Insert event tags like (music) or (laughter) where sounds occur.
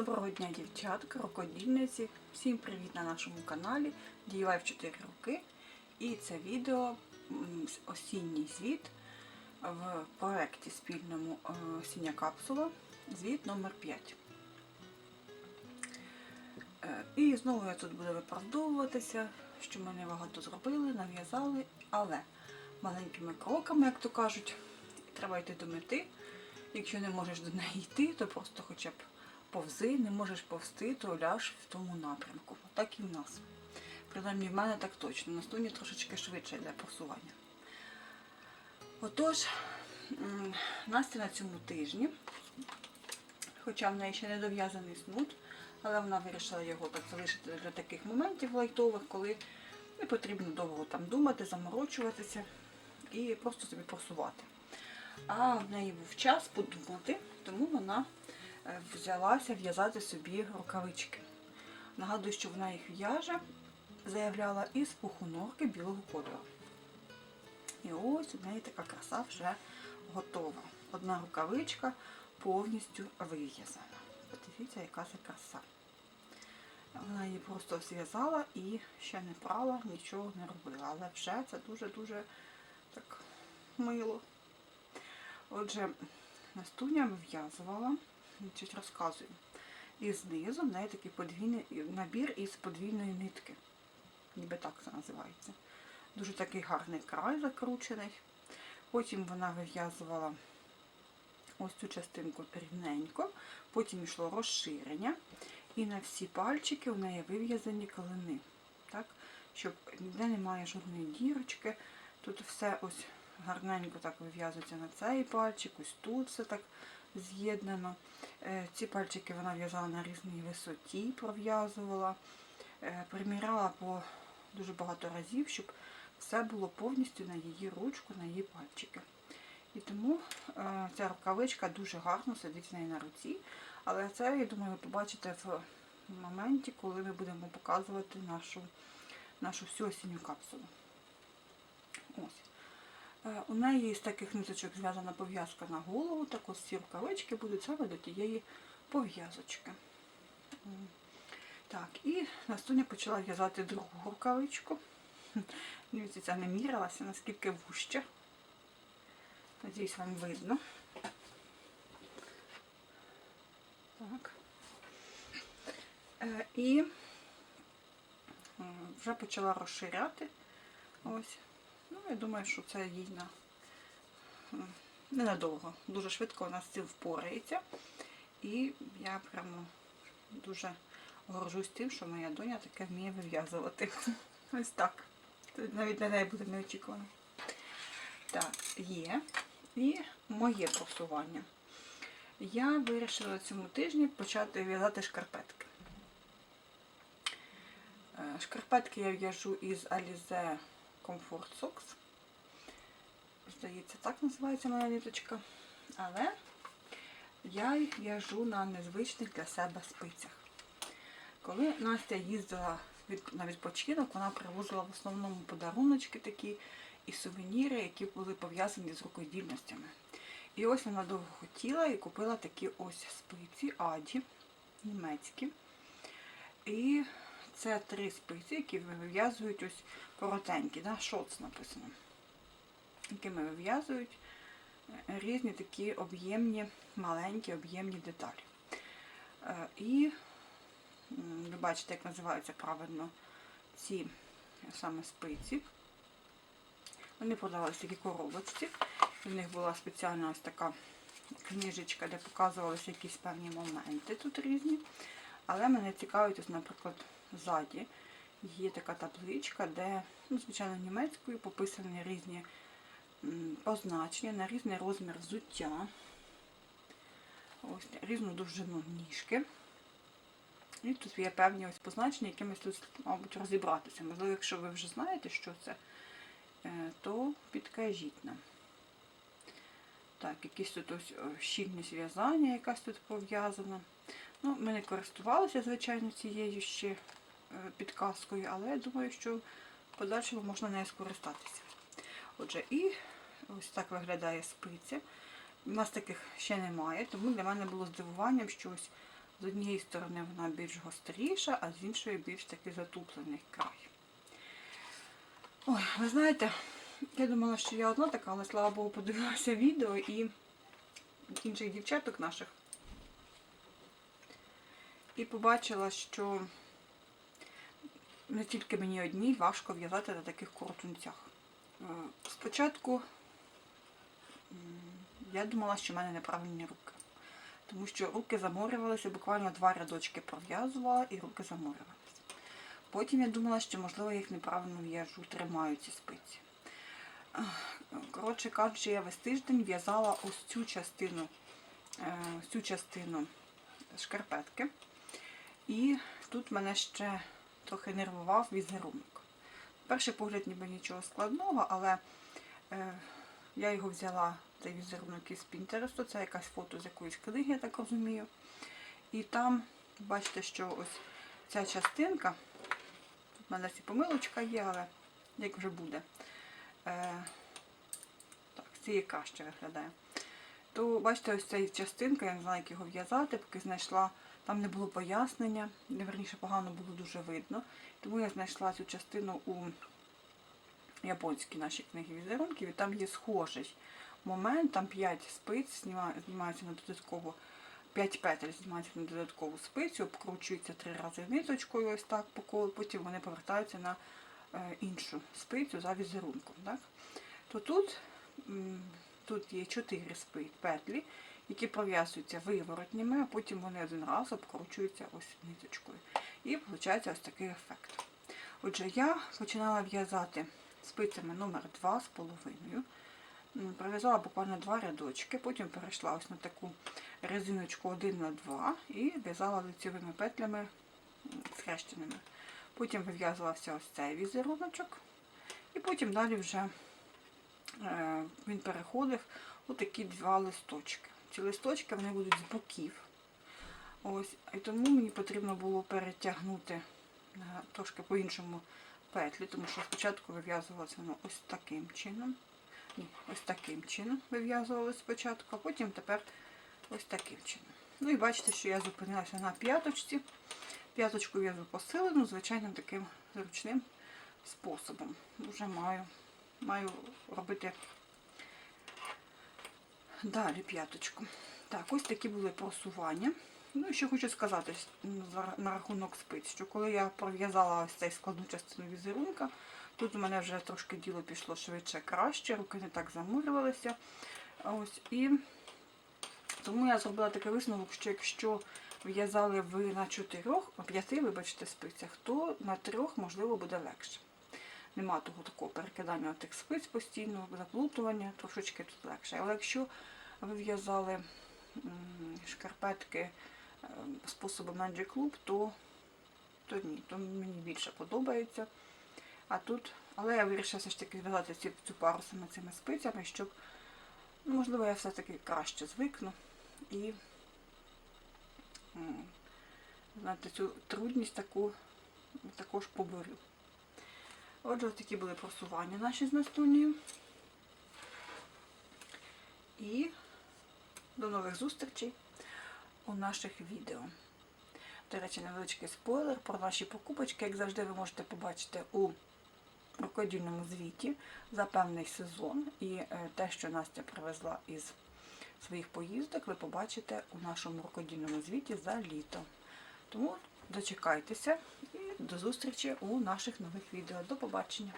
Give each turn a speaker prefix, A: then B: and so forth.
A: Доброго дня, дівчатка, рукодільниці. Всім привіт на нашому каналі DIY в 4 роки. І це відео осінній звіт в проєкті спільному е, осіння капсула. Звіт номер 5. Е, І знову я тут буду виправдовуватися, що ми небагато зробили, нав'язали, але маленькими кроками, як то кажуть, треба йти до мети. Якщо не можеш до неї йти, то просто хоча б повзи, не можеш повсти, то ляж в тому напрямку. Так і в нас. Принаймні в мене так точно. На стуні трошечки швидше для просування. Отож, Настя на цьому тижні, хоча в неї ще не дов'язаний снуд, але вона вирішила його так залишити для таких моментів лайтових, коли не потрібно довго там думати, заморочуватися і просто собі просувати. А в неї був час подумати, тому вона взялася в'язати собі рукавички. Нагадую, що вона їх в'яже, заявляла із пухунорки білого кольору. І ось у неї така краса вже готова. Одна рукавичка повністю вив'язана. Подивіться, яка це краса. Вона її просто зв'язала і ще не прала, нічого не робила. Але вже це дуже-дуже так мило. Отже, Настуня вив'язувала, чуть розказую. І знизу в неї такий подвійний набір із подвійної нитки. Ніби так це називається. Дуже такий гарний край закручений. Потім вона вив'язувала ось цю частинку рівненько, потім йшло розширення. І на всі пальчики у неї вив'язані калини. Так? Щоб ніде немає жодної дірочки. Тут все ось гарненько так вив'язується на цей пальчик, ось тут все так з'єднано. Е, Ці пальчики вона в'язала на різній висоті, пров'язувала, Е, приміряла по дуже багато разів, щоб все було повністю на її ручку, на її пальчики. І тому е, ця рукавичка дуже гарно сидить в неї на руці. Але це, я думаю, ви побачите в моменті, коли ми будемо показувати нашу, нашу всю осінню капсулу. Ось. Е, У неї з таких ниточок зв'язана пов'язка на голову, так ось ці рукавички будуть саме до тієї пов'язочки. Так, і Настуня почала в'язати другу рукавичку. (laughs) Дивіться, це не мірилася, наскільки вужче. Надіюсь, вам видно. Так. Е, І вже почала розширяти. Ось. Ну, я думаю, що це їй на ненадовго. Дуже швидко вона з цим впорається. І я прямо дуже горжусь тим, що моя доня таке вміє вив'язувати. (laughs) Ось так. Навіть для неї буде неочікувано. Так, є. І моє просування. Я вирішила цьому тижні почати в'язати шкарпетки. Е, Шкарпетки я в'яжу із Alize Comfort Socks. Здається, так називається моя ниточка. Але я їх в'яжу на незвичних для себе спицях. Коли Настя їздила на відпочинок, вона привозила в основному подаруночки такі і сувеніри, які були пов'язані з рукодільностями. І ось вона довго хотіла і купила такі ось спиці Аді, німецькі. І це три спиці, які вив'язують ось коротенькі, да, шоц написано, якими вив'язують е, різні такі об'ємні, маленькі об'ємні деталі. Е, І ви бачите, як називаються правильно ці саме спиці. Вони продавалися в такій коробочці. У них була спеціальна ось така книжечка, де показувалися якісь певні моменти тут різні. Але мене цікавить, ось, наприклад, ззаді є така табличка, де, ну, звичайно, німецькою пописані різні позначення на різний розмір взуття. Ось різну довжину ніжки. І тут є певні ось позначення, якимось тут, мабуть, розібратися. Можливо, якщо ви вже знаєте, що це, е, то підкажіть нам. Так, якісь тут ось щільність в'язання, якась тут пов'язана. Ну, ми не користувалися, звичайно, цією ще підказкою, але я думаю, що в подальшому можна нею скористатися. Отже, і ось так виглядає спиця. У нас таких ще немає, тому для мене було здивуванням, що ось З однієї сторони вона більш гостріша, а з іншої більш такий затуплений край. Ой, ви знаєте, я думала, що я одна така, але слава Богу, подивилася відео і інших дівчаток наших. І побачила, що не тільки мені одній важко в'язати на таких коротунцях. Е, Спочатку я думала, що в мене неправильні руки. Тому що руки заморювалися, буквально два рядочки пров'язувала і руки заморювалися. Потім я думала, що можливо їх неправильно в'яжу, тримаю ці спиці. Коротше кажучи, я весь тиждень в'язала ось цю частину, е, ось цю частину шкарпетки. І тут мене ще трохи нервував візерунок. Перший погляд ніби нічого складного, але е, я його взяла, цей візерунок із Пінтересту, це якась фото з якоїсь книги, я так розумію. І там, бачите, що ось ця частинка, тут в мене ці помилочка є, але як вже буде. Е, так, цієї краще виглядає. То бачите, ось ця частинка, я не знаю, як його в'язати, поки знайшла, там не було пояснення, не верніше погано було дуже видно. Тому я знайшла цю частину у японській нашій книгі візерунків, і там є схожий момент, там 5 спиць знімаються на додатково, 5 петель знімаються на додаткову спицю, обкручуються три рази ниточкою, ось так по колу, потім вони повертаються на е, іншу спицю за візерунком. Так? То тут, тут є 4 спи, петлі, які пров'язуються виворотніми, а потім вони один раз обкручуються ось ниточкою. І виходить ось такий ефект. Отже, я починала в'язати спицями номер 2 з половиною. Пров'язала буквально два рядочки, потім перейшла ось на таку резиночку 1 на 2 і в'язала лицевими петлями схрещеними. Потім вив'язувався ось цей візеруночок, і потім далі вже е, він переходив у такі два листочки. Ці листочки вони будуть з боків. Ось, і тому мені потрібно було перетягнути е, трошки по-іншому петлі, тому що спочатку вив'язувалося воно ось таким чином. Ні, ось таким чином вив'язували спочатку, а потім тепер ось таким чином. Ну і бачите, що я зупинилася на п'яточці. П'яточку в'язу посилену, звичайним таким зручним способом. Вже маю, маю робити далі п'яточку. Так, ось такі були просування. Ну і ще хочу сказати на рахунок спиць, що коли я пров'язала ось цей складну частину візерунка, тут у мене вже трошки діло пішло швидше краще, руки не так замурювалися. Ось, і тому я зробила такий висновок, що якщо в'язали ви на чотирьох, п'яти, вибачте, спицях, то на трьох, можливо, буде легше. Нема того такого перекидання тих спиць постійного, заплутування, трошечки тут легше. Але якщо ви в'язали шкарпетки е, способом Magic Club, то, то ні, то мені більше подобається. А тут, але я вирішила все ж таки зв'язати цю, цю пару саме цими спицями, щоб, ну, можливо, я все-таки краще звикну і знаєте, цю трудність таку також поборю. Отже, такі були просування наші з Настунею. І до нових зустрічей у наших відео. До речі, невеличкий спойлер про наші покупочки, як завжди, ви можете побачити у рукодільному звіті за певний сезон. І е, те, що Настя привезла із своїх поїздок, ви побачите у нашому рукодільному звіті за літо. Тому дочекайтеся і до зустрічі у наших нових відео. До побачення!